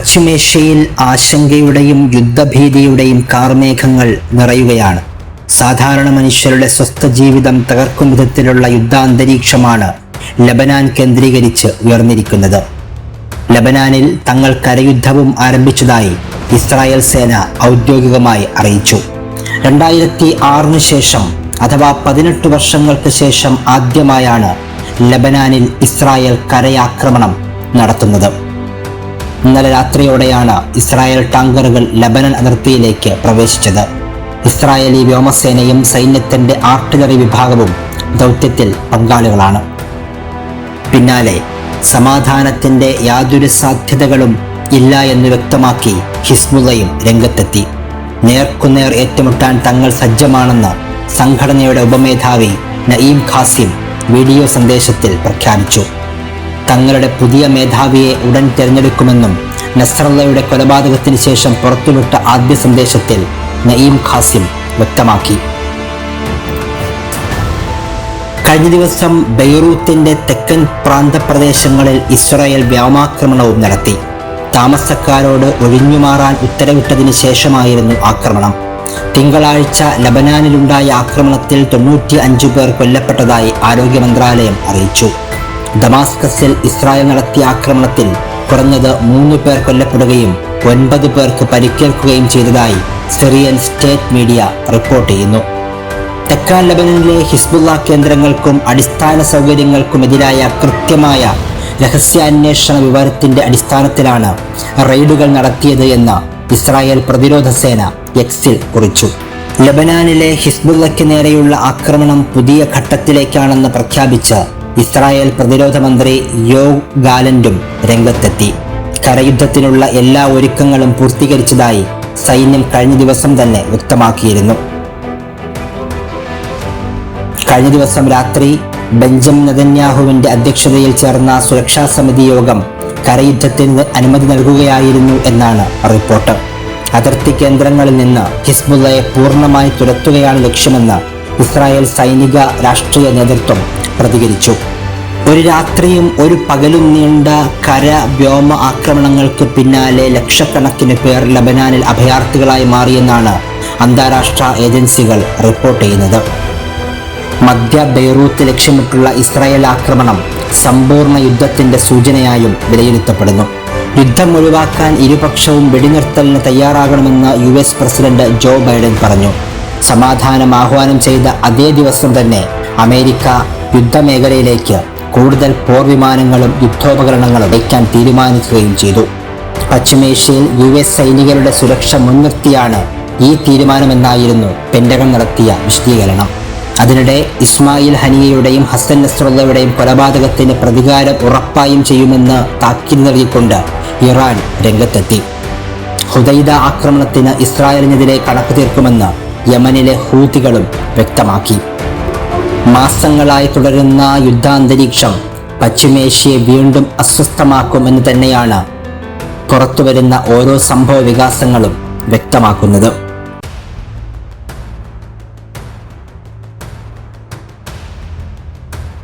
പശ്ചിമേഷ്യയിൽ ആശങ്കയുടെയും യുദ്ധഭീതിയുടെയും കാർമേഘങ്ങൾ നിറയുകയാണ്. സാധാരണ മനുഷ്യരുടെ സ്വസ്ഥ ജീവിതം തകർക്കും വിധത്തിലുള്ള യുദ്ധാന്തരീക്ഷമാണ് ലബനാൻ കേന്ദ്രീകരിച്ച് ഉയർന്നിരിക്കുന്നത്. ലബനാനിൽ തങ്ങൾ കരയുദ്ധവും ആരംഭിച്ചതായി ഇസ്രായേൽ സേന ഔദ്യോഗികമായി അറിയിച്ചു. രണ്ടായിരത്തി ആറിന് ശേഷം അഥവാ പതിനെട്ട് വർഷങ്ങൾക്ക് ശേഷം ആദ്യമായാണ് ലബനാനിൽ ഇസ്രായേൽ കരയാക്രമണം നടത്തുന്നത്. ഇന്നലെ രാത്രിയോടെയാണ് ഇസ്രായേൽ ടാങ്കറുകൾ ലബനൻ അതിർത്തിയിലേക്ക് പ്രവേശിച്ചത്. ഇസ്രായേലി വ്യോമസേനയും സൈന്യത്തിന്റെ ആർട്ടിലറി വിഭാഗവും ദൗത്യത്തിൽ പങ്കാളികളാണ്. പിന്നാലെ സമാധാനത്തിന്റെ യാതൊരു സാധ്യതകളും ഇല്ല എന്ന് വ്യക്തമാക്കി ഹിസ്ബുള്ളയും രംഗത്തെത്തി. നേർക്കുനേർ ഏറ്റുമുട്ടാൻ തങ്ങൾ സജ്ജമാണെന്ന് സംഘടനയുടെ ഉപമേധാവി നയീം ഖാസിം വീഡിയോ സന്ദേശത്തിൽ പ്രഖ്യാപിച്ചു. തങ്ങളുടെ പുതിയ മേധാവിയെ ഉടൻ തിരഞ്ഞെടുക്കുമെന്നും നസ്രല്ലയുടെ കൊലപാതകത്തിന് ശേഷം പുറത്തുവിട്ട ആദ്യ സന്ദേശത്തിൽ നയീം ഖാസിം വ്യക്തമാക്കി. കഴിഞ്ഞ ദിവസം ബെയ്റൂത്തിന്റെ തെക്കൻ പ്രാന്തപ്രദേശങ്ങളിൽ ഇസ്രായേൽ വ്യോമാക്രമണവും നടത്തി. താമസക്കാരോട് ഒഴിഞ്ഞുമാറാൻ ഉത്തരവിട്ടതിന് ശേഷമായിരുന്നു ആക്രമണം. തിങ്കളാഴ്ച ലബനാനിലുണ്ടായ ആക്രമണത്തിൽ തൊണ്ണൂറ്റി അഞ്ചു പേർ കൊല്ലപ്പെട്ടതായി ആരോഗ്യ മന്ത്രാലയം അറിയിച്ചു. ദമാസ്കസിൽ ഇസ്രായേൽ നടത്തിയ ആക്രമണത്തിൽ കുറഞ്ഞത് മൂന്ന് പേർ കൊല്ലപ്പെടുകയും ഒൻപത് പേർക്ക് പരിക്കേൽക്കുകയും ചെയ്തതായി സിറിയൻ സ്റ്റേറ്റ് മീഡിയ റിപ്പോർട്ട് ചെയ്യുന്നു. തെക്കാൻ ലബനനിലെ ഹിസ്ബുള്ള കേന്ദ്രങ്ങൾക്കും അടിസ്ഥാന സൗകര്യങ്ങൾക്കുമെതിരായ കൃത്യമായ രഹസ്യാന്വേഷണ വിവരത്തിന്റെ അടിസ്ഥാനത്തിലാണ് റെയ്ഡുകൾ നടത്തിയത് എന്ന് ഇസ്രായേൽ പ്രതിരോധ സേന എക്സിൽ കുറിച്ചു. ലബനാനിലെ ഹിസ്ബുള്ളയ്ക്ക് നേരെയുള്ള ആക്രമണം പുതിയ ഘട്ടത്തിലേക്കാണെന്ന് പ്രഖ്യാപിച്ച് ഇസ്രായേൽ പ്രതിരോധ മന്ത്രി യോ ഗാലൻഡും രംഗത്തെത്തി. കരയുദ്ധത്തിനുള്ള എല്ലാ ഒരുക്കങ്ങളും പൂർത്തീകരിച്ചതായി സൈന്യം കഴിഞ്ഞ ദിവസം തന്നെ വ്യക്തമാക്കിയിരുന്നു. കഴിഞ്ഞ ദിവസം രാത്രി ബെഞ്ചമിൻ നദന്യാഹുവിന്റെ അധ്യക്ഷതയിൽ ചേർന്ന സുരക്ഷാ സമിതി യോഗം കരയുദ്ധത്തിന് അനുമതി നൽകുകയായിരുന്നു എന്നാണ് റിപ്പോർട്ട്. അതിർത്തി കേന്ദ്രങ്ങളിൽ നിന്ന് ഹിസ്ബുള്ളയെ പൂർണമായി തുരത്തുകയാണ് ലക്ഷ്യമെന്ന് ഇസ്രായേൽ സൈനിക രാഷ്ട്രീയ നേതൃത്വം പ്രതികരിച്ചു. ഒരു രാത്രിയും ഒരു പകലും നീണ്ട കര വ്യോമ ആക്രമണങ്ങൾക്ക് പിന്നാലെ ലക്ഷക്കണക്കിന് പേർ ലബനാനിൽ അഭയാർത്ഥികളായി മാറിയെന്നാണ് അന്താരാഷ്ട്ര ഏജൻസികൾ റിപ്പോർട്ട് ചെയ്യുന്നത്. മധ്യ ബെയ്റൂത്ത് ലക്ഷ്യമിട്ടുള്ള ഇസ്രായേൽ ആക്രമണം സമ്പൂർണ യുദ്ധത്തിന്റെ സൂചനയായും വിലയിരുത്തപ്പെടുന്നു. യുദ്ധം ഒഴിവാക്കാൻ ഇരുപക്ഷവും വെടിനിർത്തലിന് തയ്യാറാകണമെന്ന് U S president Joe Biden പറഞ്ഞു. സമാധാനം ആഹ്വാനം ചെയ്ത അതേ ദിവസം തന്നെ അമേരിക്ക യുദ്ധമേഖലയിലേക്ക് കൂടുതൽ പോർ വിമാനങ്ങളും യുദ്ധോപകരണങ്ങളും അയക്കാൻ തീരുമാനിക്കുകയും ചെയ്തു. പശ്ചിമേഷ്യയിൽ യു എസ് സൈനികരുടെ സുരക്ഷ മുൻനിർത്തിയാണ് ഈ തീരുമാനമെന്നായിരുന്നു പെന്റഗൺ നടത്തിയ വിശദീകരണം. അതിനിടെ ഇസ്മായിൽ ഹനിയയുടെയും ഹസൻ നസ്രുള്ളയുടെയും കൊലപാതകത്തിന് പ്രതികാരം ഉറപ്പായും ചെയ്യുമെന്ന് താക്കീത് നൽകിക്കൊണ്ട് ഇറാൻ രംഗത്തെത്തി. ഹുദൈദ ആക്രമണത്തിന് ഇസ്രായേലിനെതിരെ കണക്ക് തീർക്കുമെന്ന് യമനിലെ ഹൂതികളും വ്യക്തമാക്കി. മാസങ്ങളായി തുടരുന്ന യുദ്ധാന്തരീക്ഷം പശ്ചിമേഷ്യയെ വീണ്ടും അസ്വസ്ഥമാക്കുമെന്ന് തന്നെയാണ് പുറത്തുവരുന്ന ഓരോ സംഭവ വികാസങ്ങളും വ്യക്തമാക്കുന്നത്.